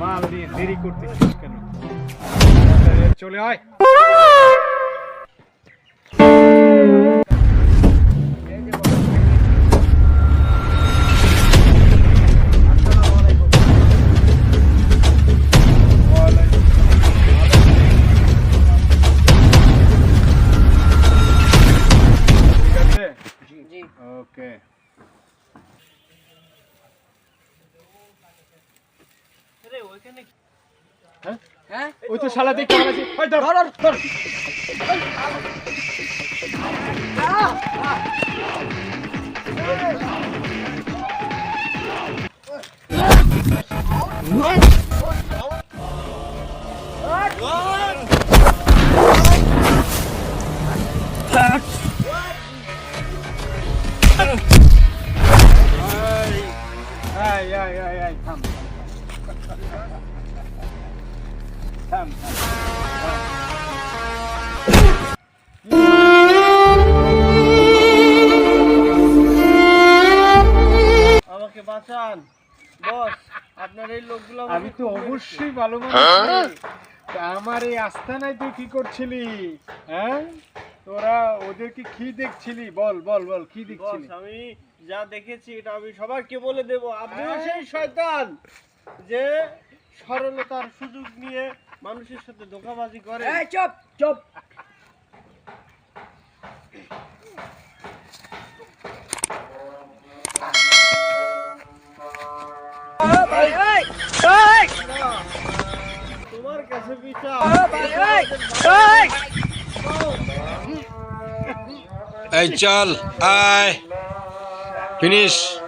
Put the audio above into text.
মাল দিয়ে দেরি করতেছিস কেন চলে আয় ঠিক হ্যাঁ? হ্যাঁ? ওই তো শালা দেখতে পাচ্ছি ওই ধর। ধর ধর থাম। থাম আমাকে বাঁচান। বস আপনার এই লোকগুলো আমি তো অবশ্যই ভালো মানুষ তা আমার এই আস্তানায় তুই কি করছিলি? হ্যাঁ? তোরা ওদেরকে কি দেখছিলি? বল বল বল কি বস দেখছিলি? আমি যা দেখেছি এটা আমি সবাইকে বলে দেব। আপনিও সেই শয়তান যে সরলতার সুযোগ নিয়ে মানুষের সাথে ধোকাবাজি করে। এই চুপ চুপ। তোমার কাছে বিচার। এই চল আয়। Finish.